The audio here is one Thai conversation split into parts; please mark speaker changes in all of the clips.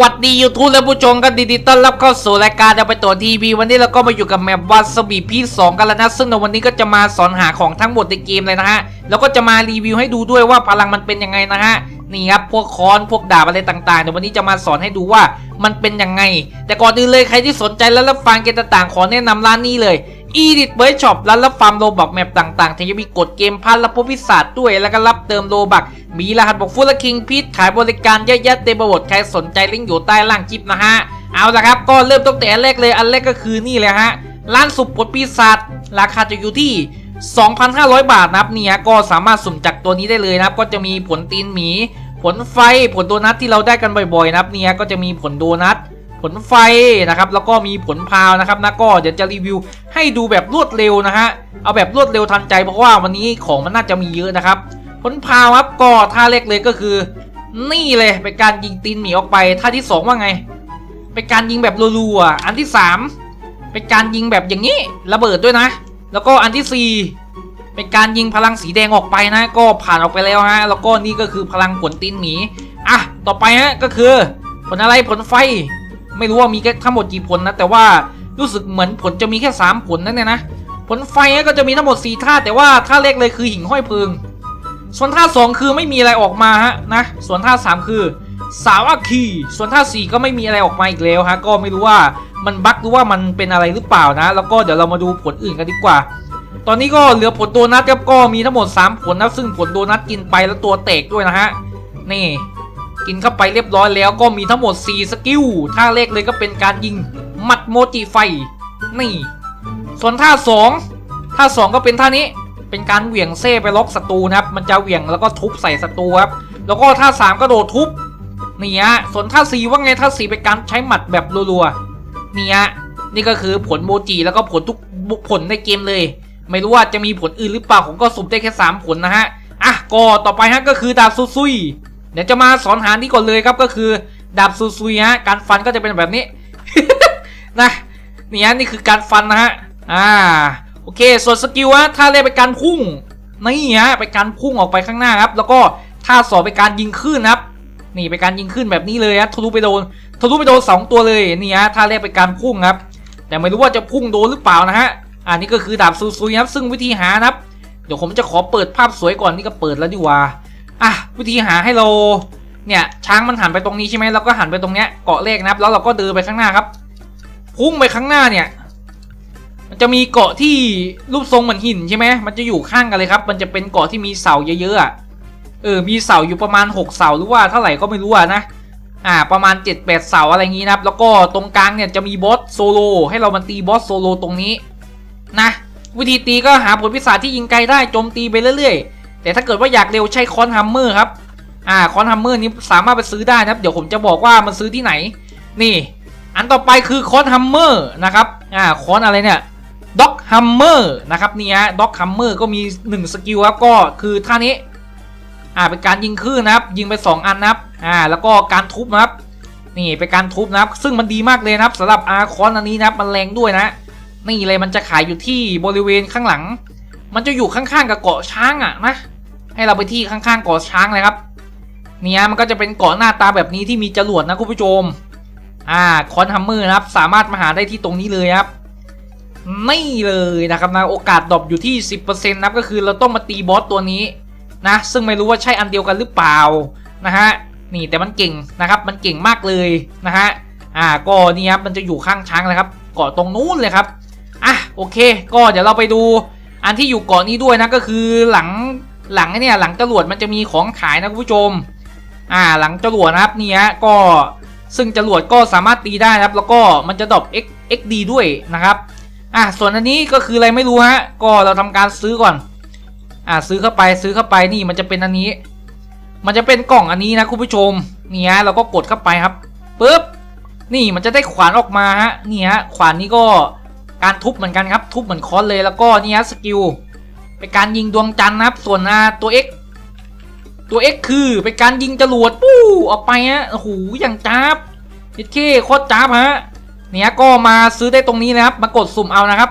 Speaker 1: วัดดียูทูบและผู้ชมกันดีๆต้อนรับเข้าสู่รายการจะไปตัวทีวีวันนี้เราก็มาอยู่กับแมปวาสบีพีสองกันแล้วนะ ซึ่งในวันนี้ก็จะมาสอนหาของทั้งหมดในเกมเลยนะฮะ แล้วก็จะมารีวิวให้ดูด้วยว่าพลังมันเป็นยังไงนะฮะ นี่ครับพวกค้อนพวกดาบอะไรต่างๆเดี๋ยววันนี้จะมาสอนให้ดูว่ามันเป็นยังไง แต่ก่อนอื่นเลยใครที่สนใจและรับฟังเกมต่างๆ ขอแนะนำร้านนี้เลย e d i t w o r k s h o p ร้านรับฟาร์มโลบักแมปต่างๆแถมยังมีกดเกมพันและพวกพิศาจด้วยแล้วก็รับเติมโลบัก มีรหัสบอกฟูลคิงพีทขายบริการเยอะแยะเต็มไปหมดใครสนใจลิงก์อยู่ใต้ล่างคลิปนะฮะ เอาละครับ ก็เริ่มตั้งแต่อันแรกเลยอันแรกก็คือนี่เลยฮะร้านสุบผลปีศาจราคาจะอยู่ที่ 2,500 บาทนะครับเนี่ยก็สามารถสุ่มจากตัวนี้ได้เลยนะครับก็จะมีผลตีนหมี ผลไฟผลโดนัทที่เราได้กันบ่อยๆนะครับเนี่ยก็จะมีผลโดนัท ผลไฟนะครับแล้วก็มีผลพาวนะครับนะก็เดี๋ยวจะรีวิวให้ดูแบบรวดเร็วนะฮะเอาแบบรวดเร็วทันใจเพราะว่าวันนี้ของมันน่าจะมีเยอะนะครับ ผลพาวครับก็ท่าแรกเลยก็คือ นี่เลยเป็นการยิงตีนหมีออกไปท่าที่สองว่าไง เป็นการยิงแบบรัวๆอันที่สามเป็นการยิงแบบอย่างนี้ระเบิดด้วยนะ แล้วก็อันที่สี่เป็นการยิงพลังสีแดงออกไปนะ ก็ผ่านออกไปแล้วฮะแล้วก็นี่ก็คือพลังผลตีนหมีอะต่อไปฮะก็คือ ผลอะไรผลไฟ ไม่รู้ว่ามีแค่ทั้งหมดกี่ผลนะ แต่ว่ารู้สึกเหมือนผลจะมีแค่ 3 ผลนั่นเนี่ยนะ ผลไฟก็จะมีทั้งหมด 4 ท่า แต่ว่าท่าแรกเลยคือหิ่งห้อยพลิงส่วนท่า 2 คือไม่มีอะไรออกมาฮะนะ ส่วนท่า 3 คือ สาวอัคคี ส่วนท่า 4 ก็ไม่มีอะไรออกมาอีกแล้วฮะ ก็ไม่รู้ว่ามันบั๊กหรือว่ามันเป็นอะไรหรือเปล่านะ แล้วก็เดี๋ยวเรามาดูผลอื่นกันดีกว่า ตอนนี้ก็เหลือผลโดนัทครับก็มีทั้งหมด 3 ผลนะ ซึ่งผลโดนัทกินไปแล้วตัวแตกด้วยนะฮะ นี่ กินเข้าไปเรียบร้อยแล้วก็มีทั้งหมด 4 สกิล ท่าแรกเลยก็เป็นการยิงหมัดโมจิไฟ นี่ ส่วนท่า 2 ท่า 2 ก็เป็นท่านี้ เป็นการเหวี่ยงเซ่ไปล็อกศัตรูนะครับ มันจะเหวี่ยงแล้วก็ทุบใส่ศัตรูครับ แล้วก็ท่า 3 ก็โดดทุบ นี่ฮะ ส่วนท่า 4 ว่าไง ท่า 4 เป็นการใช้หมัดแบบรัวๆ นี่ฮะ นี่ก็คือผลโมจิแล้วก็ผลทุกผลในเกมเลย ไม่รู้ว่าจะมีผลอื่นหรือเปล่า ผมก็สุ่มได้แค่ 3 ผลนะฮะ อะ ก็ต่อไปฮะก็คือดาบซุซุย เดี๋ยวจะมาสอนหานี่ก่อนเลยครับก็คือดาบซูซุยฮะการฟันก็จะเป็นแบบนี้ นะนี่ฮะนี่คือการฟันนะฮะอ่าโอเค ส่วนสกิลฮะท่าแรกเป็นการพุ่งนี่ฮะเป็นการพุ่งออกไปข้างหน้าครับ แล้วก็ท่าสองเป็นการยิงขึ้นครับนี่เป็นการยิงขึ้นแบบนี้เลยฮะทะลุไปโดนทะลุไปโดนสองตัวเลยนี่ฮะท่าแรกเป็นการพุ่งครับ แต่ไม่รู้ว่าจะพุ่งโดนหรือเปล่านะฮะอันนี้ก็คือดาบซูซุยครับซึ่งวิธีหานะครับเดี๋ยวผมจะขอเปิดภาพสวยก่อนนี่ก็เปิดแล้วดีกว่า อะวิธีหาให้เราเนี่ยช้างมันหันไปตรงนี้ใช่ไหมเราก็หันไปตรงเนี้ยเกาะเลขนะครับ แล้วเราก็เดินไปข้างหน้าครับพุ่งไปข้างหน้าเนี่ย มันจะมีเกาะที่รูปทรงเหมือนหินใช่ไหมมันจะอยู่ข้างกันเลยครับ มันจะเป็นเกาะที่มีเสาเยอะๆอะเออมีเสาอยู่ประมาณ 6 เสาหรือว่าเท่าไหร่ก็ไม่รู้นะอ่าประมาณ 7-8 เสาอะไรอย่างงี้นะครับ แล้วก็ตรงกลางเนี่ยจะมีบอสโซโลให้เรามันตีบอสโซโลตรงนี้นะวิธีตีก็หาผลพิศาจที่ยิงไกลได้โจมตีไปเรื่อยๆ แต่ถ้าเกิดว่าอยากเร็วใช้คอนฮัมเมอร์ครับ อ่าคอนฮัมเมอร์นี้สามารถไปซื้อได้นะครับ เดี๋ยวผมจะบอกว่ามันซื้อที่ไหน นี่ อันต่อไปคือคอนฮัมเมอร์นะครับ อ่าคอนอะไรเนี่ยด็อกฮัมเมอร์นะครับนี่ฮะด็อกฮัมเมอร์ก็มี1สกิลครับก็คือท่านี้ อ่าเป็นการยิงคลื่นนะครับ ยิงไป 2 อันนะครับ อ่าแล้วก็การทุบนะครับ นี่เป็นการทุบนะครับ ซึ่งมันดีมากเลยนะครับสำหรับอาร์คอนอันนี้นะครับมันแรงด้วยนะ นี่เลยมันจะขายอยู่ที่บริเวณข้างหลัง มันจะอยู่ข้างๆกับเกาะช้างอะนะ ให้เราไปที่ข้างๆเกาะช้างเลยครับ เนี่ยมันก็จะเป็นเกาะหน้าตาแบบนี้ที่มีจรวดนะคุณผู้ชม อ่าคอนฮัมเมอร์นะครับสามารถมาหาได้ที่ตรงนี้เลยครับนี่เลยนะครับนะโอกาสดรอปอยู่ที่ 10%นะครับก็คือเราต้องมาตีบอสตัวนี้นะซึ่งไม่รู้ว่าใช่อันเดียวกันหรือเปล่านะฮะนี่แต่มันเก่งนะครับมันเก่งมากเลยนะฮะอ่าก็นี่ครับมันจะอยู่ข้างช้างเลยครับเกาะตรงนู้นเลยครับอะโอเค ก็เดี๋ยวเราไปดูอันที่อยู่เกาะนี้ด้วยนะก็คือหลัง หลังเนี่ยหลังจรวดมันจะมีของขายนะคุณผู้ชม อ่าหลังจรวดนะครับเนี่ฮะก็ซึ่งจรวดก็สามารถตีได้นะครับ แล้วก็มันจะดรอป x xd ด้วยนะครับอะส่วนอันนี้ก็คืออะไรไม่รู้ฮะก็เราทำการซื้อก่อน อ่าซื้อเข้าไปซื้อเข้าไปนี่มันจะเป็นอันนี้ มันจะเป็นกล่องอันนี้นะคุณผู้ชมเนี่ฮะเราก็กดเข้าไปครับปุ๊บนี่มันจะได้ขวานออกมาฮะนี่ฮะขวานนี้ก็การทุบเหมือนกันครับ ทุบเหมือนคอนเลยแล้วก็นี่ฮะสกิล เป็นการยิงดวงจันทร์นะครับ ส่วนอาตัว X ตัว X คือเป็นการยิงจรวดปู้ออกไปฮะโอ้โหอย่างจ้าบเิดเคโคตรจ้าบฮะเนี่ยก็มาซื้อได้ตรงนี้นะครับมากดสุ่มเอานะครับ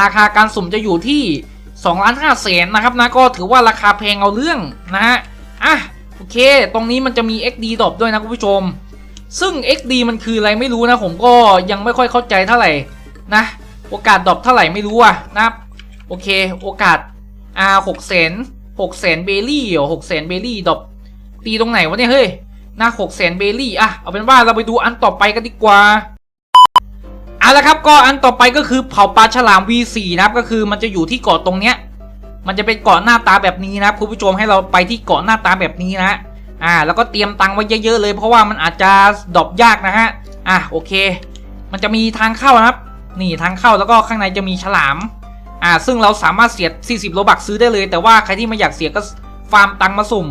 Speaker 1: ราคาการสุ่มจะอยู่ที่2ล้าน5แสนนะครับนะก็ถือว่าราคาแพงเอาเรื่องนะฮะอะโอเค ตรงนี้มันจะมี XD ดรอปด้วยนะคุณผู้ชม ซึ่ง XD มันคืออะไรไม่รู้นะ ผมก็ยังไม่ค่อยเข้าใจเท่าไหร่นะ โอกาสดรอปเท่าไหร่ไม่รู้อะนะครับโอเค โอกาส R หกแสนหกแสนเบลลี่เหรอหกแสนเบลลี่ดอปตีตรงไหนวะเนี่ยเฮ้ยหนะหกแสนเบลลี่อะเอาเป็นว่าเราไปดูอันต่อไปกันดีกว่าเอาละครับก็อันต่อไปก็คือเผาปลาฉลาม V4 นะครับก็คือมันจะอยู่ที่เกาะตรงเนี้ย มันจะเป็นเกาะหน้าตาแบบนี้นะครับคุณผู้ชมให้เราไปที่เกาะหน้าตาแบบนี้นะฮะอ่า แล้วก็เตรียมตังค์ไว้เยอะๆเลย เพราะว่ามันอาจจะดรอปยากนะฮะอะโอเค มันจะมีทางเข้านะครับ นี่ทางเข้าแล้วก็ข้างในจะมีฉลาม อ่าซึ่งเราสามารถเสียด 40 โลบักซื้อได้เลย แต่ว่าใครที่ไม่อยากเสียก็ฟาร์มตังมาสุ่ม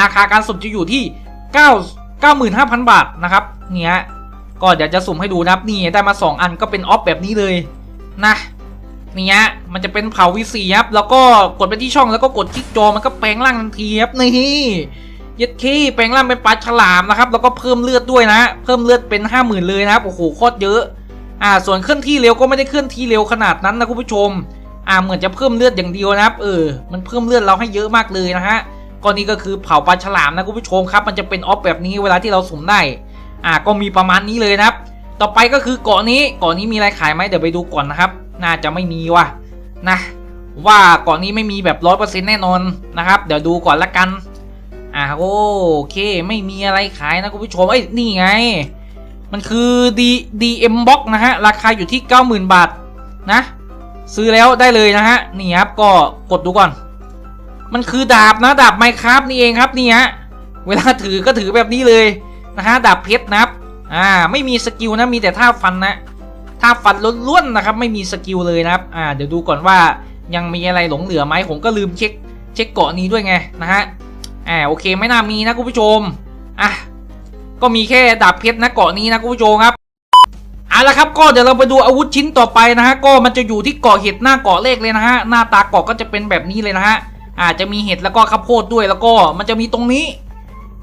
Speaker 1: ราคาการสุ่มจะอยู่ที่ 9 95,000 บาทนะครับ เนี่ยก็เดี๋ยวจะสุ่มให้ดูนะครับนี่ได้มา 2 อันก็เป็นออฟแบบนี้เลยนะเนี่ยมันจะเป็นเผาวิสีครับ แล้วก็กดไปที่ช่องแล้วก็กดคลิกจอมันก็แปลงร่างทันทีครับนี่ยัดขี้แปลงร่างเป็นปลาฉลามนะครับ แล้วก็เพิ่มเลือดด้วยนะ เพิ่มเลือดเป็นห้าหมื่นเลยนะครับโอ้โหโคตรเยอะ อ่า ส่วนเคลื่อนที่เร็วก็ไม่ได้เคลื่อนที่เร็วขนาดนั้นนะคุณผู้ชม อ่าเหมือนจะเพิ่มเลือดอย่างเดียวนะครับ เออ มันเพิ่มเลือดเราให้เยอะมากเลยนะฮะก็นี่ก็คือเผาปลาฉลามนะคุณผู้ชมครับ มันจะเป็นออฟแบบนี้เวลาที่เราสุ่มได้ อ่า ก็มีประมาณนี้เลยนะครับ ต่อไปก็คือเกาะนี้ เกาะนี้มีอะไรขายไหมเดี๋ยวไปดูก่อนนะครับ น่าจะไม่มีว่ะ นะ ว่าเกาะนี้ไม่มีแบบร้อยเปอร์เซ็นต์แน่นอนนะครับ เดี๋ยวดูก่อนละกัน อ่าโอเค ไม่มีอะไรขายนะคุณผู้ชม เอ้ย นี่ไง มันคือ D DM Box นะฮะ ราคาอยู่ที่ 90,000 บาท นะ ซื้อแล้วได้เลยนะฮะนี่ครับก็กดดูก่อน มันคือดาบนะดาบไมครับนี่เองครับนี่ฮะเวลาถือก็ถือแบบนี้เลยนะฮะดาบเพชรนะครับอ่าไม่มีสกิลนะมีแต่ท่าฟันนะถ้าฟันล้วนๆนะครับ ไม่มีสกิลเลยนะครับอ่าเดี๋ยวดูก่อนว่ายังมีอะไรหลงเหลือไหมผมก็ลืมเช็คเช็คเกาะนี้ด้วยไงนะฮะอ่าโอเคไม่น่ามีนะคุณผู้ชมอะก็มีแค่ดาบเพชรนะเกาะนี้นะคุณผู้ชมครับ เอาละครับก็เดี๋ยวเราไปดูอาวุธชิ้นต่อไปนะฮะก็มันจะอยู่ที่เกาะเห็ดหน้าเกาะเลขเลยนะฮะหน้าตาเกาะก็จะเป็นแบบนี้เลยนะฮะอาจจะมีเห็ดแล้วก็ข้าวโพดด้วยแล้วก็มันจะมีตรงนี้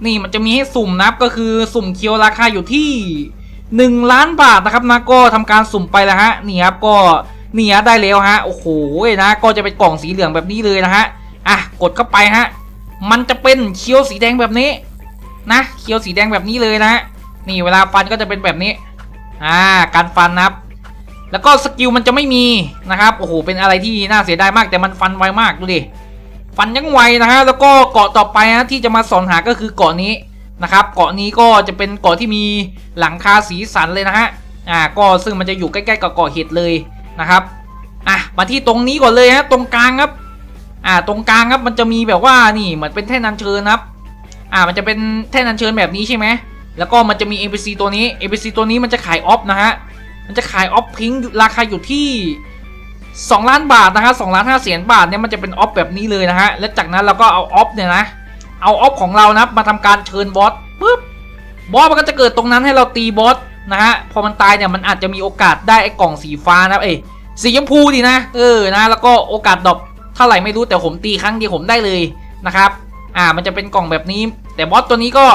Speaker 1: นี่มันจะมีให้สุ่มนะครับก็คือสุ่มเคียวราคาอยู่ที่หนึ่งล้านบาทนะครับนะก็ทำการสุ่มไปแล้วฮะนี่ครับก็นี่ฮะได้แล้วฮะโอ้โหนะก็จะเป็นกล่องสีเหลืองแบบนี้เลยนะฮะอะกดเข้าไปฮะมันจะเป็นเคียวสีแดงแบบนี้นะเคียวสีแดงแบบนี้เลยนะฮะนี่เวลาฟันก็จะเป็นแบบนี้ อ่าการฟันนะครับ แล้วก็สกิลมันจะไม่มีนะครับโอ้โหเป็นอะไรที่น่าเสียดายมากแต่มันฟันไวมากดูดิฟันยังไวนะฮะแล้วก็เกาะต่อไปนะที่จะมาสอนหาก็คือเกาะนี้นะครับเกาะนี้ก็จะเป็นเกาะที่มีหลังคาสีสันเลยนะฮะอ่าก็ซึ่งมันจะอยู่ใกล้ๆกับเกาะเห็ดเลยนะครับอะมาที่ตรงนี้ก่อนเลยฮะตรงกลางครับอ่าตรงกลางครับมันจะมีแบบว่านี่เหมือนเป็นแท่นอัญเชิญครับ อ่ามันจะเป็นแท่นอัญเชิญแบบนี้ใช่ไหม แล้วก็มันจะมี NPC ตัวนี้ NPC ตัวนี้มันจะขายออฟนะฮะ มันจะขายออฟพิงราคาอยู่ที่ 2 ล้านบาทนะฮะสองล้านห้าแสนบาทเนี่ยมันจะเป็นออฟแบบนี้เลยนะฮะ และจากนั้นเราก็เอาออฟเนี่ยนะ เอาออฟของเรานะมาทำการเชิญบอสปุ๊บบอสมันก็จะเกิดตรงนั้นให้เราตีบอสนะฮะ พอมันตายเนี่ยมันอาจจะมีโอกาสได้ไอ้กล่องสีฟ้านะเอ้สีชมพูดีนะ เออ นะ แล้วก็โอกาสดรอปเท่าไหร่ไม่รู้แต่ผมตีครั้งเดียวผมได้เลยนะครับ อ่า มันจะเป็นกล่องแบบนี้ แต่บอสตัวนี้ก็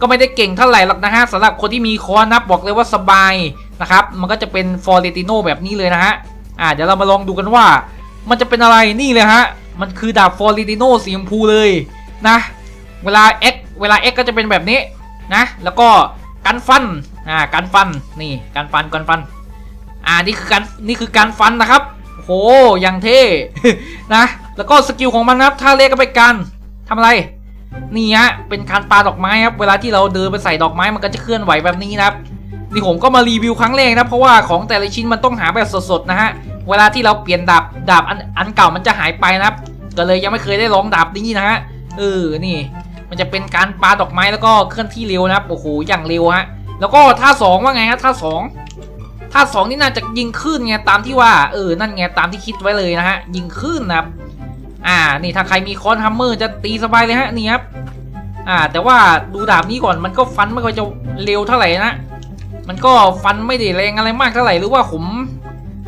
Speaker 1: ก็ไม่ได้เก่งเท่าไหร่หรอกนะฮะสำหรับคนที่มีคอนับบอกเลยว่าสบายนะครับ มันก็จะเป็นฟอร์เรติโนแบบนี้เลยนะฮะอ่าเดี๋ยวเรามาลองดูกันว่า มันจะเป็นอะไรนี่เลยฮะ มันคือดาบฟอร์ลิติโนสีชมพูเลยนะ เวลา X เวลา X ก็จะเป็นแบบนี้นะ แล้วก็การฟันอ่าการฟันนี่การฟันการฟัน อ่านี่คือการนี่คือการฟันนะครับโหอย่างเท่นะ แล้วก็สกิลของมันนะครับถ้าเลขก็ไปการทำอะไร นี่ฮะเป็นการปาดอกไม้ครับเวลาที่เราเดินไปใส่ดอกไม้มันก็จะเคลื่อนไหวแบบนี้นะครับนี่ผมก็มารีวิวครั้งแรกนะเพราะว่าของแต่ละชิ้นมันต้องหาแบบสดๆนะฮะเวลาที่เราเปลี่ยนดาบดาบอันอันเก่ามันจะหายไปนะครับก็เลยยังไม่เคยได้ลองดาบนี้นะฮะเออนี่ มันจะเป็นการปาดอกไม้แล้วก็เคลื่อนที่เร็วนะครับโอ้โหอย่างเร็วฮะแล้วก็ท่าสองว่าไงฮะท่าสองท่าสองนี่น่าจะยิงขึ้นไงตามที่ว่าเออนั่นไงตามที่คิดไว้เลยนะฮะยิงขึ้นนะครับ อ่า นี่ถ้าใครมีคอนฮัมเมอร์จะตีสบายเลยฮะนี่ครับ อ่า แต่ว่าดูดาบนี้ก่อนมันก็ฟันไม่ค่อยจะเร็วเท่าไหร่นะ มันก็ฟันไม่ได้แรงอะไรมากเท่าไหร่หรือว่าผม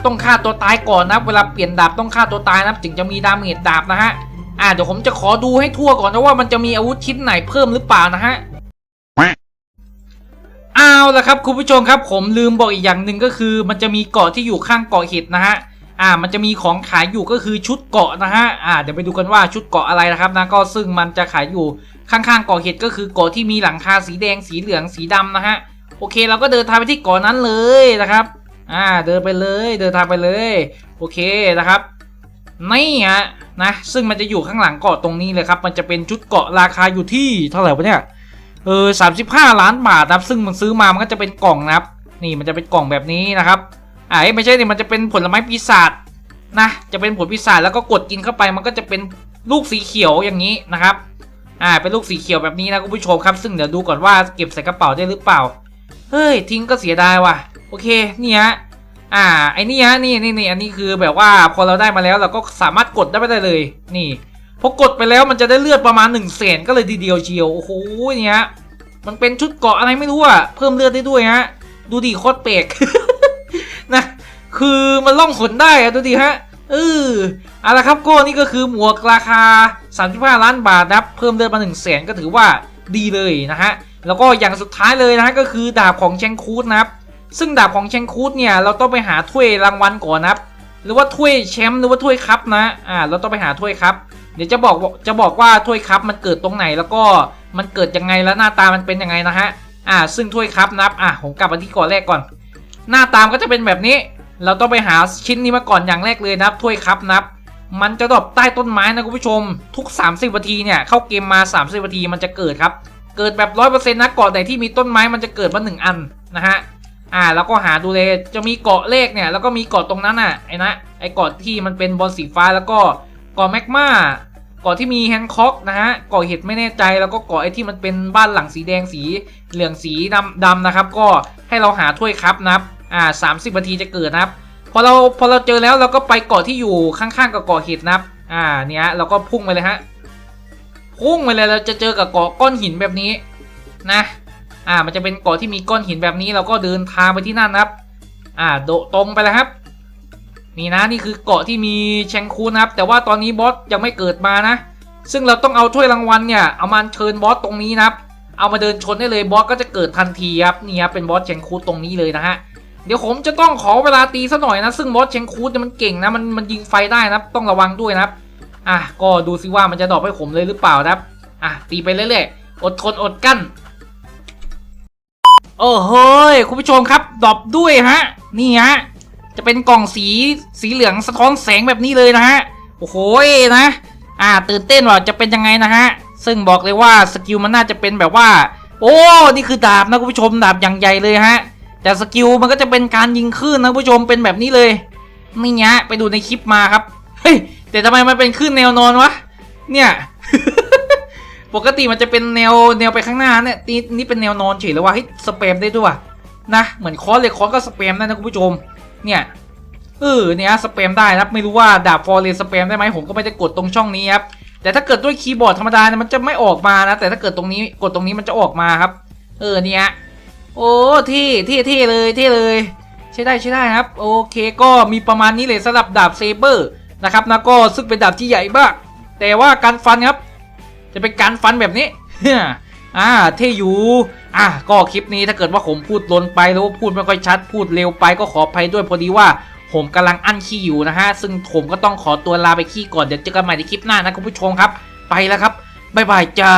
Speaker 1: ต้องฆ่าตัวตายก่อนนะเวลาเปลี่ยนดาบต้องฆ่าตัวตายนะถึงจะมีดาเมจดาบนะฮะ อ่าเดี๋ยวผมจะขอดูให้ทั่วก่อนนะว่ามันจะมีอาวุธชิ้นไหนเพิ่มหรือเปล่านะฮะเอาละครับคุณผู้ชมครับ ผมลืมบอกอีกอย่างหนึ่งก็คือ มันจะมีเกาะที่อยู่ข้างเกาะเห็ดนะฮะ อ่ามันจะมีของขายอยู่ก็คือชุดเกาะนะฮะอ่าเดี๋ยวไปดูกันว่าชุดเกาะอะไรนะครับนะก็ซึ่งมันจะขายอยู่ข้างๆเกาะเห็ดก็คือเกาะที่มีหลังคาสีแดงสีเหลืองสีดำนะฮะโอเคเราก็เดินทางไปที่เกาะนั้นเลยนะครับ อ่าเดินไปเลยเดินทางไปเลย โอเคนะครับนี่ฮะนะซึ่งมันจะอยู่ข้างหลังเกาะตรงนี้เลยครับ มันจะเป็นชุดเกาะราคาอยู่ที่เท่าไหร่วะเนี่ยเออสามสิบห้าล้านบาทนะครับ ซึ่งมันซื้อมามันก็จะเป็นกล่องนะครับ นี่มันจะเป็นกล่องแบบนี้นะครับ อ้ไม่ใช่นี่มันจะเป็นผลไม้ปีศาจนะ จะเป็นผลปีศาจแล้วก็กดกินเข้าไปมันก็จะเป็นลูกสีเขียวอย่างนี้นะครับ อ่า เป็นลูกสีเขียวแบบนี้นะคุณผู้ชมครับ ซึ่งเดี๋ยวดูก่อนว่าเก็บใส่กระเป๋าได้หรือเปล่า เฮ้ย ทิ้งก็เสียดายว่ะ โอเค นี่ฮะ อ่า ไอ้นี่ฮะ นี่นี่นี่อันนี้คือแบบว่าพอเราได้มาแล้วเราก็สามารถกดได้ไม่ได้เลย นี่ พอกดไปแล้วมันจะได้เลือดประมาณ1นึ่งแสนก็เลยทีเดียวเชียว โอ้โหนี่ฮะมันเป็นชุดเกาะอะไรไม่รู้อะเพิ่มเลือดได้ด้วยฮะ ดูดิโคตรเปก นะ คือมันล่องหนได้อะดูดิฮะเออเอาละครับก็นี่ก็คือหมวกราคา 35 ล้านบาทนะครับเพิ่มเลือดมา1นึ่งแสนก็ถือว่าดีเลยนะฮะ แล้วก็อย่างสุดท้ายเลยนะฮะก็คือดาบของแชงคูดนะครับ ซึ่งดาบของแชงคูดเนี่ยเราต้องไปหาถ้วยรางวัลก่อนนะครับ หรือว่าถ้วยแชมป์หรือว่าถ้วยคัพนะ อ่า เราต้องไปหาถ้วยคัพเดี๋ยวจะบอกจะบอกว่าถ้วยคัพมันเกิดตรงไหนแล้วก็มันเกิดยังไงแล้วหน้าตามันเป็นยังไงนะฮะ อ่า ซึ่งถ้วยคัพนะครับ อ่าผมกลับมาที่ก่อนแรกก่อน หน้าตามก็จะเป็นแบบนี้ เราต้องไปหาชิ้นนี้มาก่อนอย่างแรกเลยนะครับถ้วยคัพนะครับ มันจะดรอปใต้ต้นไม้นะคุณผู้ชม ทุก 30นาทีเนี่ยเข้าเกมมา 30นาทีมันจะเกิดครับ เกิดแบบร้อยเปอร์เซ็นต์นะเกาะไหนที่มีต้นไม้มันจะเกิดมาหนึ่งอันนะฮะอ่าแล้วก็หาดูเลยจะมีเกาะเลขเนี่ยแล้วก็มีเกาะตรงนั้นน่ะไอ้นะไอ้เกาะที่มันเป็นบอลสีฟ้าแล้วก็เกาะแมกมาเกาะที่มีแฮนค็อกนะฮะเกาะเห็ดไม่แน่ใจแล้วก็เกาะไอ้ที่มันเป็นบ้านหลังสีแดงสีเหลืองสีดำดำนะครับ ก็ให้เราหาถ้วยครับนะครับ อ่าสามสิบนาทีจะเกิดนะครับ พอเราพอเราเจอแล้วเราก็ไปเกาะที่อยู่ข้างๆกับเกาะเห็ดนะครับ อ่าเนี่ยเราก็พุ่งไปเลยฮะพุ่งไปเลยเราจะเจอกับเกาะก้อนหินแบบนี้นะอ่ามันจะเป็นเกาะที่มีก้อนหินแบบนี้ เราก็เดินทางไปที่นั่นนะครับ อ่าโดดตรงไปแล้วครับนี่นะนี่คือเกาะที่มีแชงคูนะครับ แต่ว่าตอนนี้บอสยังไม่เกิดมานะ ซึ่งเราต้องเอาถ้วยรางวัลเนี่ยเอามาเชิญบอสตรงนี้นะครับ เอามาเดินชนได้เลยบอสก็จะเกิดทันทีครับนี่ครับเป็นบอสแชงคูตรงนี้เลยนะฮะ เดี๋ยวผมจะต้องขอเวลาตีสักหน่อยนะ ซึ่งบอสเชงคูดเนี่ยมันเก่งนะ มันมันยิงไฟได้นะ ต้องระวังด้วยนะอะ ก็ดูซิว่ามันจะดอปให้ผมเลยหรือเปล่านะครับ อะ ตีไปเรื่อยๆ อดทนอดกั้น โอ้โหยคุณผู้ชมครับ ดอปด้วยฮะ นี่ฮะ จะเป็นกล่องสีสีเหลืองสะท้อนแสงแบบนี้เลยนะฮะ โอ้โหยนะ อ่า ตื่นเต้นว่าจะเป็นยังไงนะฮะ ซึ่งบอกเลยว่าสกิลมันน่าจะเป็นแบบว่า โอ้ นี่คือดาบนะคุณผู้ชมดาบอย่างใหญ่เลยฮะ แต่สกิลมันก็จะเป็นการยิงคลื่นนะผู้ชมเป็นแบบนี้เลยนี่เนี้ยไปดูในคลิปมาครับ เฮ้ย แต่ทำไมมันเป็นคลื่นแนวนอนวะ เนี่ย ปกติมันจะเป็นแนวแนวไปข้างหน้าเนี่ยนี่นี่เป็นแนวนอนเฉยเลยว่าเฮ้ยสเปมได้ด้วยนะ เหมือนคอสเลยคอสก็สเปมได้นะคุณผู้ชม เนี่ยเออเนี่ยสเปมได้นะครับไม่รู้ว่าดาบฟอร์เรนสเปมได้ไหมผมก็ไม่ได้กดตรงช่องนี้ครับแต่ถ้าเกิดด้วยคีย์บอร์ดธรรมดาเนี่ยมันจะไม่ออกมานะ แต่ถ้าเกิดตรงนี้กดตรงนี้มันจะออกมาครับ เออเนี่ย โอ้ที่ที่ที่เลยที่เลย ใช้ได้ใช้ได้ครับ โอเคก็มีประมาณนี้เลยสำหรับดาบเซเบอร์นะครับนะก็ซึ่งเป็นดาบที่ใหญ่มาก แต่ว่าการฟันครับ จะเป็นการฟันแบบนี้อ่าเท่อยู่อะก็คลิปนี้ถ้าเกิดว่าผมพูดล้นไปหรือว่าพูดไม่ค่อยชัดพูดเร็วไปก็ขออภัยด้วยพอดีว่าผมกำลังอั้นขี้อยู่นะฮะ ซึ่งผมก็ต้องขอตัวลาไปขี้ก่อน เดี๋ยวเจอกันใหม่ในคลิปหน้านะคุณผู้ชมครับ ไปแล้วครับ บ๊ายบายจ้า